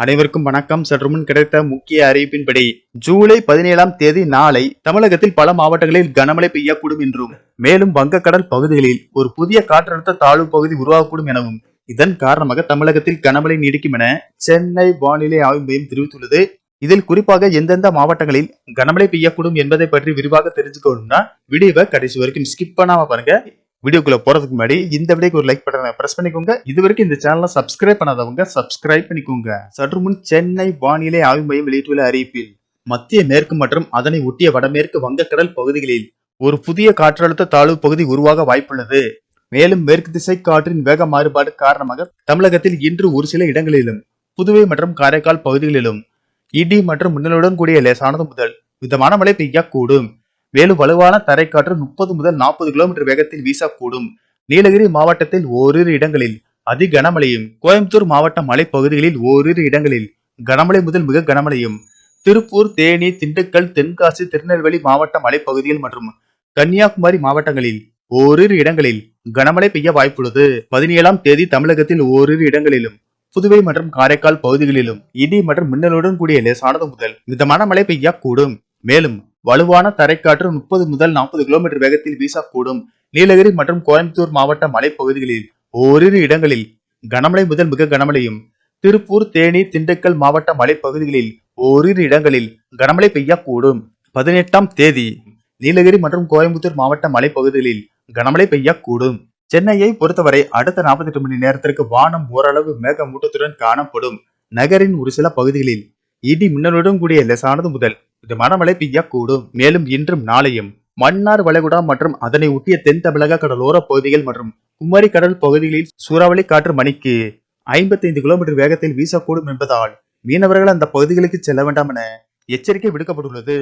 அனைவருக்கும் வணக்கம். சற்று முன் கிடைத்த முக்கிய அறிவிப்பின்படி ஜூலை பதினேழாம் தேதி நாளை தமிழகத்தில் பல மாவட்டங்களில் கனமழை பெய்யக்கூடும் என்றும் மேலும் வங்கக்கடல் பகுதிகளில் ஒரு புதிய காற்றழுத்த தாழ்வு பகுதி உருவாகக்கூடும் எனவும் இதன் காரணமாக தமிழகத்தில் கனமழை நீடிக்கும் என சென்னை வானிலை ஆய்வு மையம் தெரிவித்துள்ளது. இதில் குறிப்பாக எந்தெந்த மாவட்டங்களில் கனமழை பெய்யக்கூடும் என்பதை பற்றி விரிவாக தெரிஞ்சுக்கணும்னா வீடியோவை கடைசி வரைக்கும் ஸ்கிப் பண்ணாம பாருங்க. வீடியோக்குள்ள போறதுக்கு முன்னாடி இந்த வீடியோக்கு ஒரு லைக் பட்டனை பிரஸ் பண்ணிக்கோங்க. இது வரைக்கும் இந்த சேனலை சப்ஸ்கிரைப் பண்ணாதவங்க சப்ஸ்கிரைப் பண்ணிக்கோங்க. சற்று முன் சென்னை வானிலை ஆய்வு மையம் வெளியிட்டுள்ள அறிவிப்பில் மத்திய மேற்கு மற்றும் அதனை ஒட்டிய வடமேற்கு வங்கக்கடல் பகுதிகளில் ஒரு புதிய காற்றழுத்த தாழ்வு பகுதி உருவாக வாய்ப்புள்ளது. மேலும் மேற்கு திசை காற்றின் வேக மாறுபாடு காரணமாக தமிழகத்தில் இன்று ஒரு சில இடங்களிலும் புதுவை மற்றும் காரைக்கால் பகுதிகளிலும் இடி மற்றும் மின்னலுடன் கூடிய லேசானது முதல் மிதமான மழை பெய்யக்கூடும். மேலும் வலுவான தரைக்காற்று முப்பது முதல் நாற்பது கிலோமீட்டர் வேகத்தில் வீசக்கூடும் நீலகிரி மாவட்டத்தில் ஓரிரு இடங்களில் அதி கனமழையும் கோயம்புத்தூர் மாவட்ட மலைப்பகுதிகளில் ஓரிரு இடங்களில் கனமழை முதல் மிக கனமழையும் திருப்பூர் தேனி திண்டுக்கல் தென்காசி திருநெல்வேலி மாவட்ட மலைப்பகுதிகள் மற்றும் கன்னியாகுமரி மாவட்டங்களில் ஓரிரு இடங்களில் கனமழை பெய்ய வாய்ப்புள்ளது. பதினேழாம் தேதி தமிழகத்தில் ஓரிரு இடங்களிலும் புதுவை மற்றும் காரைக்கால் பகுதிகளிலும் இடி மற்றும் மின்னலுடன் கூடிய லேசானது முதல் மிதமான மழை பெய்யக்கூடும் மேலும் வலுவான தரைக்காற்று முப்பது முதல் நாற்பது கிலோமீட்டர் வேகத்தில் வீசக்கூடும். நீலகிரி மற்றும் கோயம்புத்தூர் மாவட்ட மலைப்பகுதிகளில் ஓரிரு இடங்களில் கனமழை முதல் மிக கனமழையும் திருப்பூர் தேனி திண்டுக்கல் மாவட்ட மலைப்பகுதிகளில் ஓரிரு இடங்களில் கனமழை பெய்யக்கூடும். பதினெட்டாம் தேதி நீலகிரி மற்றும் கோயம்புத்தூர் மாவட்ட மலைப்பகுதிகளில் கனமழை பெய்யக்கூடும். சென்னையை பொறுத்தவரை அடுத்த 48 மணி நேரத்திற்கு வானம் ஓரளவு மேகமூட்டத்துடன் காணப்படும். நகரின் ஒரு சில பகுதிகளில் இடி மின்னலுடன் கூடிய லெசானது முதல் இது மனமழை பெய்யக்கூடும். மேலும் இன்றும் நாளையும் மன்னார் வளைகுடா மற்றும் அதனை ஒட்டிய தென் தமிழக கடலோர பகுதிகள் மற்றும் குமரி கடல் பகுதிகளில் சூறாவளி காற்று மணிக்கு 55 கிலோமீட்டர் வேகத்தில் வீசக்கூடும் என்பதால் மீனவர்கள் அந்த பகுதிகளுக்கு செல்ல வேண்டாம் என எச்சரிக்கை விடுக்கப்பட்டுள்ளது.